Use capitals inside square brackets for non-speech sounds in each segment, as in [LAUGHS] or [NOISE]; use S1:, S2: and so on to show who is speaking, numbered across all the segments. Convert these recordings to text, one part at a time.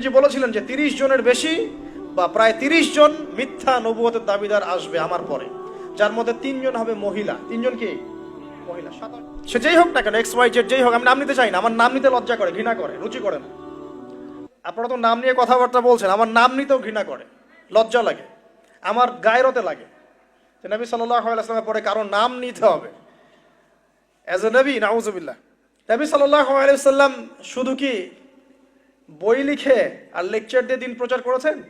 S1: নবীজি বলেছিলেন যে তিরিশ জনের বেশি বা প্রায় তিরিশ জন মিথ্যা নবুয়তের দাবিদার আসবে আমার পরে। যার মধ্যে তিনজন হবে মহিলা। তিনজন কি? মহিলা। সে যেই হোক না কেন এক্স ওয়াই জেড যেই হোক, আমি নাম নিতে চাই না। আমার নাম নিতে লজ্জা করে, ঘৃণা করে, রুচি করে না। আপনারা তো নাম নিয়ে কথাবার্তা বলছেন, আমার নাম নিতেও ঘৃণা করে, লজ্জা লাগে, আমার গায়রতে লাগে। নবী আলাইসলামের পরে কারও নাম নিতে হবে। অ্যাজ এ নবী, নাউজুবিল্লাহ। নবী আলাইসাল্লাম শুধু কি বই লিখে আর লেকচার দিয়ে দিন প্রচার করেছেন?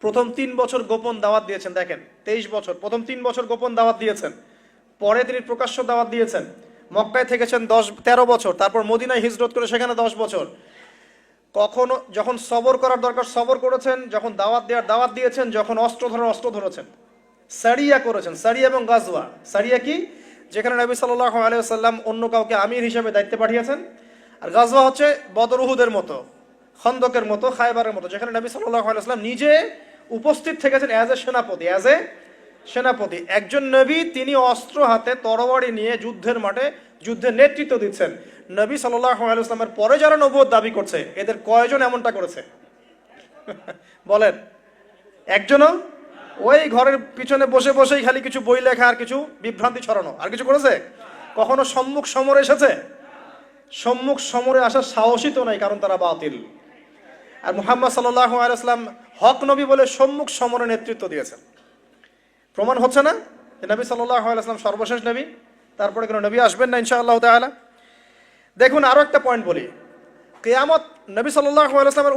S1: প্রথম তিন বছর গোপন দাওয়াত দিয়েছেন, দেখেন, তেইশ বছর। প্রথম তিন বছর গোপন দাওয়াত দিয়েছেন। পরে তিনি প্রকাশ্য দাওয়াত দিয়েছেন। মক্কায় থেকেছেন দশ, তেরো বছর। তারপর মদিনায় হিজরত করে সেখানে দশ বছর। কখনো যখন সবর করার দরকার, সবর করেছেন, যখন দাওয়াত দেওয়ার দাওয়াত দিয়েছেন, যখন অস্ত্র ধরার অস্ত্র ধরেছেন। সারিয়া করেছেন, সারিয়া এবং গাজওয়া। সারিয়া কি? যেখানে নবী সাল্লাহ আলাইসাল্লাম অন্য কাউকে আমির হিসেবে দায়িত্বে পাঠিয়েছেন আর গাজওয়া হচ্ছে বদরুহুদের মতো, খন্দকের মতো খাইবারের মতো, যেখানে নবী সাল্লাহ নিজে উপস্থিত থেকেছেন অ্যাজ এ সেনাপতি অ্যাজ এ সেনাপতি। একজন নবী তিনি অস্ত্র হাতে তরবারি নিয়ে যুদ্ধের মাঠে, যুদ্ধের নেতৃত্ব দিচ্ছেন। নবী সাল্লাহ আলাইসলামের পরে যারা নবুয়ত দাবি করছে, এদের কয়জন এমনটা করেছে? [LAUGHS] বলেন। একজনও? ওই ঘরের পিছনে বসে বসেই খালি কিছু বই লেখা আর কিছু বিভ্রান্তি ছড়ানো। আর কিছু করেছে? কখনো সম্মুখ সমরে এসেছে? সম্মুখ সমরে আসার সাহসই তো নাই, কারণ তারা বাতিল। আর মুহাম্মদ সাল্লাহ হক নবী বলে সম্মুখ সমরে নেতৃত্ব দিয়েছেন। প্রমাণ হচ্ছে না যে নবী আলাইসলাম সর্বশেষ নবী, তারপরে কোনো নবী আসবেন না ইনশাআল্লাহ তাআলা। দেখুন আরও একটা পয়েন্ট বলি। কেয়ামত নবী সাল্লাহ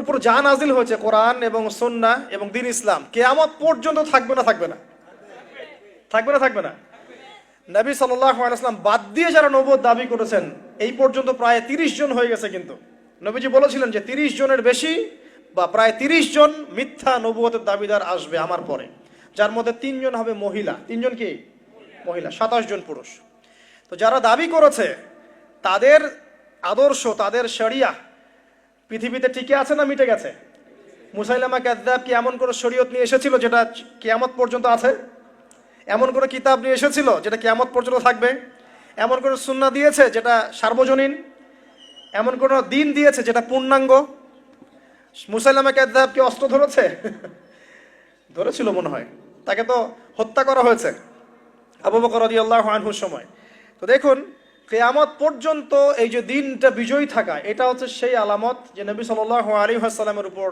S1: উপর যা নাজিল হয়েছে, কোরআন এবং সন্না এবং দিন ইসলাম, কেয়ামত পর্যন্ত থাকবে না থাকবে না? থাকবে না থাকবে না? নবী সাল্লাহ বাদ দিয়ে যারা নবদ দাবি করেছেন এই পর্যন্ত প্রায় তিরিশ জন হয়ে গেছে কিন্তু। নবীজি বলেছিলেন যে তিরিশ জনের বেশি বা প্রায় তিরিশ জন মিথ্যা নবুয়তের দাবিদার আসবে আমার পরে। যার মধ্যে তিনজন হবে মহিলা। তিনজন কি? মহিলা। সাতাশ জন পুরুষ। তো যারা দাবি করেছে, তাদের আদর্শ, তাদের শরিয়া পৃথিবীতে টিকে আছে না মিটে গেছে? মুসাইলামা কাদ্দাব কি এমন কোনো শরীয়ত নিয়ে এসেছিল যেটা কেয়ামত পর্যন্ত আছে? এমন কোনো কিতাব নিয়ে এসেছিল যেটা কেয়ামত পর্যন্ত থাকবে? এমন কোনো সুন্না দিয়েছে যেটা সার্বজনীন? এমন কোনো দিন দিয়েছে যেটা পূর্ণাঙ্গ? মুসাইলামা কাদ্দাব কি অস্ত্র ধরেছে? [LAUGHS] ধরেছিল মনে হয়। তাকে তো হত্যা করা হয়েছে আবু বকর রাদিয়াল্লাহু আনহুর সময়। তো দেখুন, কেয়ামত পর্যন্ত এই যে দিনটা বিজয়ী থাকা, এটা হচ্ছে সেই আলামত যে নবী সাল্লাল্লাহু আলাইহি ওয়াসাল্লামের উপর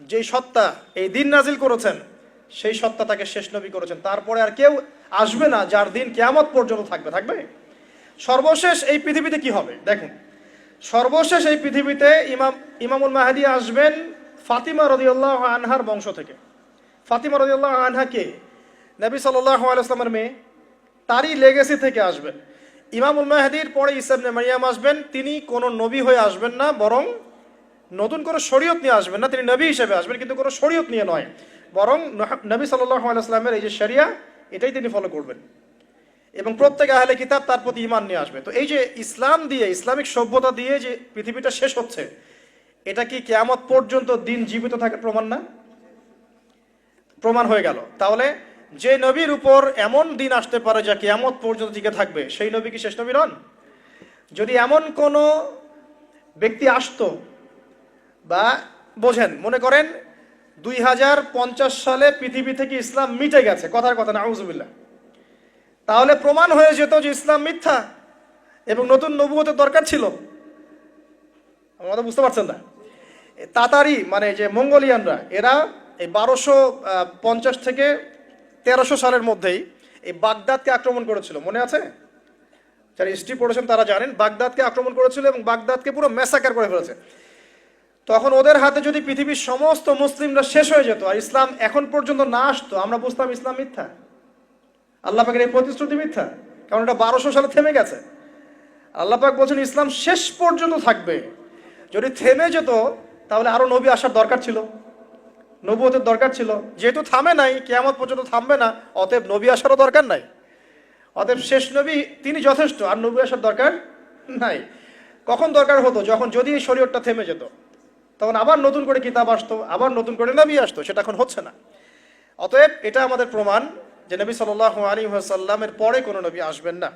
S1: যেই সত্তা এই দিন নাজিল করেছেন, সেই সত্তা তাকে শেষ নবী করেছেন। তারপরে আর কেউ আসবে না যার দিন কেয়ামত পর্যন্ত থাকবে। থাকবে? সর্বশেষ এই পৃথিবীতে কি হবে? দেখেন, সর্বশেষ এই পৃথিবীতে ইমাম, ইমামুল মাহাদি আসবেন ফাতিমা রদিউল্লাহ আনহার বংশ থেকে। ফাতিমা রদিউল্লাহ আনহা কে? নবী সাল্লাহ আলাইসলামের মেয়ে। তারই লেগেসি থেকে আসবেন। ইমামুল মাহাদির পরে ইসাবনে মারিয়াম আসবেন। তিনি কোনো নবী হয়ে আসবেন না, বরং নতুন করে শরীয়ত নিয়ে আসবেন না। তিনি নবী হিসেবে আসবেন, কিন্তু কোনো শরীয়ত নিয়ে নয়। বরং নবী সাল্লাহ আলাইসলামের এই যে শরিয়া এটাই তিনি ফলো করবেন। এবং প্রত্যেক আহলে কিতাব তার প্রতি ইমান নিয়ে আসবে। তো এই যে ইসলাম দিয়ে, ইসলামিক সভ্যতা দিয়ে যে পৃথিবীটা শেষ হচ্ছে, এটা কি কেয়ামত পর্যন্ত দিন জীবিত থাকার প্রমাণ না? প্রমাণ হয়ে গেল। তাহলে যে নবীর উপর এমন দিন আসতে পারে যা কেয়ামত পর্যন্ত টিকে থাকবে, সেই নবী কি শেষ নবী নন? যদি এমন কোনো ব্যক্তি আসতো বা বোঝেন, মনে করেন দুই হাজার পঞ্চাশ সালে পৃথিবী থেকে ইসলাম মিটে গেছে, কথার কথা না আউজুবিল্লাহ তাহলে প্রমাণ হয়ে যেত যে ইসলাম মিথ্যা এবং নতুন নবুয়তের দরকার ছিল। আমাদের বুঝতে পারছেন না? তাতারি মানে যে মঙ্গোলিয়ানরা, এরা এই বারোশো পঞ্চাশ থেকে তেরোশো সালের মধ্যেই এই বাগদাদকে আক্রমণ করেছিল। মনে আছে? যারা হিস্ট্রি পড়েছেন তারা জানেন, বাগদাদকে আক্রমণ করেছিল এবং বাগদাদকে পুরো ম্যাসাকার করে ফেলেছে। তখন ওদের হাতে যদি পৃথিবীর সমস্ত মুসলিমরা শেষ হয়ে যেত আর ইসলাম এখন পর্যন্ত না আসতো, আমরা বুঝতাম ইসলাম মিথ্যা। আল্লাহ পাকের এই প্রতিশ্রুতি মিথ্যা, কারণ এটা বারোশো সালে থেমে গেছে। আল্লাহ পাক বলছেন, ইসলাম শেষ পর্যন্ত থাকবে। যদি থেমে যেত, তাহলে আরও নবী আসার দরকার ছিল। নবুয়তের দরকার ছিল। যেহেতু থামে নাই, কেয়ামত পর্যন্ত থামবে না, অতএব নবী আসারও দরকার নাই। অতএব শেষ নবী, তিনি যথেষ্ট, আর নবী আসার দরকার নাই। কখন দরকার হতো? যখন যদি এই শরীরটা থেমে যেত। তখন আবার নতুন করে কিতাব আসতো, আবার নতুন করে নবী আসতো, সেটা এখন হচ্ছে না। অতএব এটা আমাদের প্রমাণ যে নবী সাল আলী সাল্লামের পরে কোনো নবী আসবেন না।